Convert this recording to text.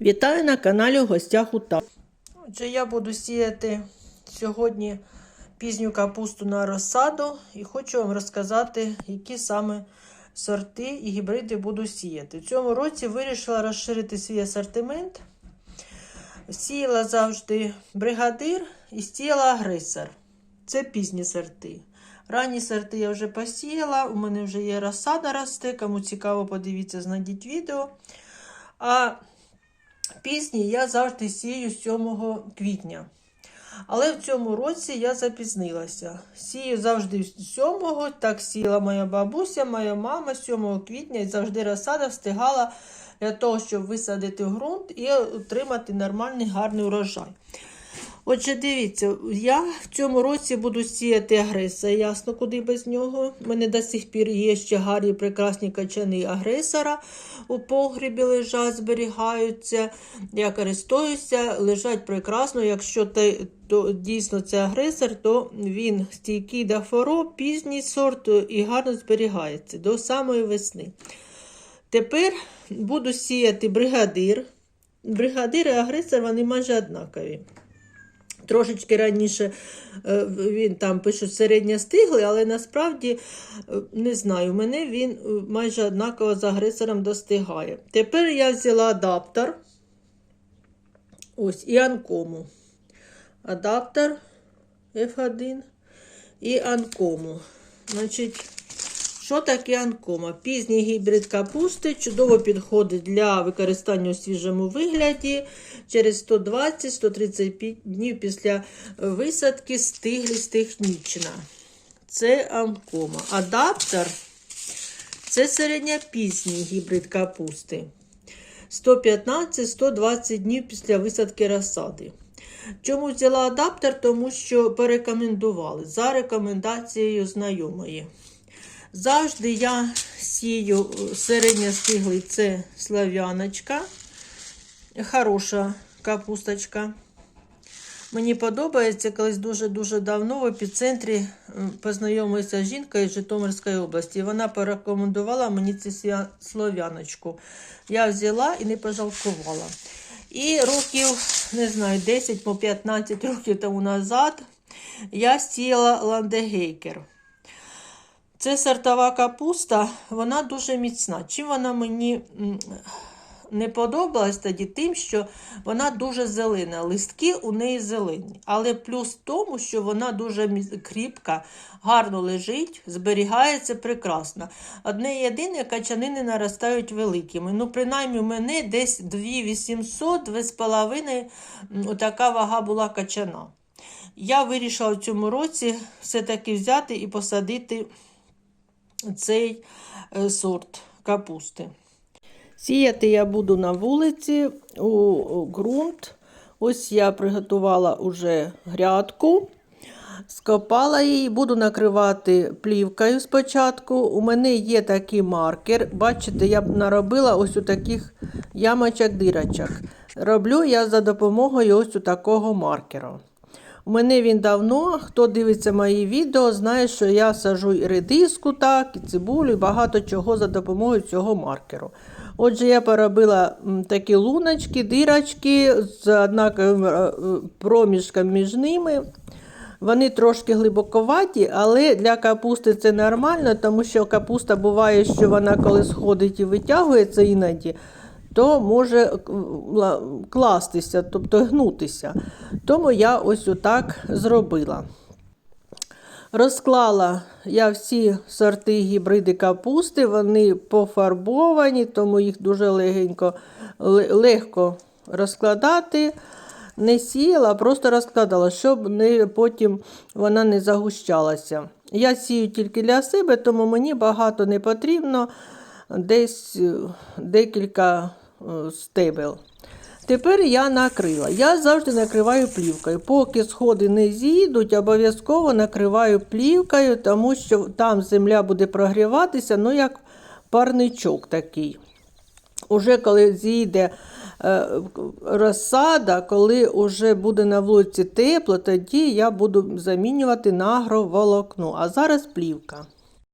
Вітаю на каналі в гостях у Та. Отже, я буду сіяти сьогодні пізню капусту на розсаду і хочу вам розказати, які саме сорти і гібриди буду сіяти. В цьому році вирішила розширити свій асортимент. Сіяла завжди бригадир і сіяла агресор. Це пізні сорти. Ранні сорти я вже посіяла, у мене вже є розсада росте. Кому цікаво, подивіться, знайдіть відео. А пісні я завжди сію 7 квітня. Але в цьому році я запізнилася. Сію завжди 7, так сіла моя бабуся, моя мама 7 квітня і завжди розсада встигала для того, щоб висадити ґрунт і отримати нормальний гарний урожай. Отже, дивіться, я в цьому році буду сіяти агреса, ясно, куди без нього. У мене до сих пір є ще гарні прекрасні качани агресора у погрібі лежать, зберігаються. Я користуюся, лежать прекрасно. Якщо те, то дійсно це агресор, то він стійкий до хвороб, пізній сорт і гарно зберігається до самої весни. Тепер буду сіяти бригадир. Бригадир і агресор вони майже однакові. Трошечки раніше е, він там пише середньостиглий, але насправді е, не знаю, мене він е, майже однаково з агресором достигає. Тепер я взяла адаптер. Ось і анкому. Адаптер F1 і анкому. Значить, що таке анкома? Пізній гібрид капусти чудово підходить для використання у свіжому вигляді. Через 120-135 днів після висадки стиглість технічна. Це анкома. Адаптер це середньопізній гібрид капусти. 115-120 днів після висадки розсади. Чому взяла адаптер? Тому що порекомендували за рекомендацією знайомої. Завжди я сію середньостиглий це слав'яночка. Хороша капусточка. Мені подобається, колись дуже-дуже давно в епіцентрі познайомилася з жінкою з Житомирської області. Вона порекомендувала мені цю слов'яночку. Я взяла і не пожалкувала. І років, не знаю, 10-15 років тому назад я сіяла ландегейкер. Це сортова капуста, вона дуже міцна. Чим вона мені не подобалась тоді, тим, що вона дуже зелена. Листки у неї зелені. Але плюс в тому, що вона дуже кріпка, гарно лежить, зберігається прекрасно. Одне єдине, качанини наростають великими. Ну, принаймні, у мене десь 2800, 2,5 така вага була качана. Я вирішила в цьому році все-таки взяти і посадити цей сорт капусти. Сіяти я буду на вулиці у ґрунт. Ось я приготувала уже грядку, скопала її, буду накривати плівкою спочатку. У мене є такий маркер. Бачите, я наробила ось у таких ямочок-дирочок. Роблю я за допомогою ось у такого маркера. У мене він давно, хто дивиться мої відео, знає, що я сажу і редиску, так, і цибулю, і багато чого за допомогою цього маркеру. Отже, я поробила такі луночки, дирочки з однаковим проміжком між ними. Вони трошки глибоковаті, але для капусти це нормально, тому що капуста буває, що вона коли сходить і витягується іноді, то може кластися, тобто гнутися. Тому я ось отак зробила. Розклала я всі сорти гібриди капусти, вони пофарбовані, тому їх дуже легенько, легко розкладати. Не сіяла, просто розкладала, щоб не, потім вона не загущалася. Я сію тільки для себе, тому мені багато не потрібно, десь декілька стебел. Тепер я накрила. Я завжди накриваю плівкою. Поки сходи не зійдуть, обов'язково накриваю плівкою, тому що там земля буде прогріватися, ну як парничок такий. Уже коли зійде е, розсада, коли вже буде на вулиці тепло, тоді я буду замінювати на агроволокно. А зараз плівка.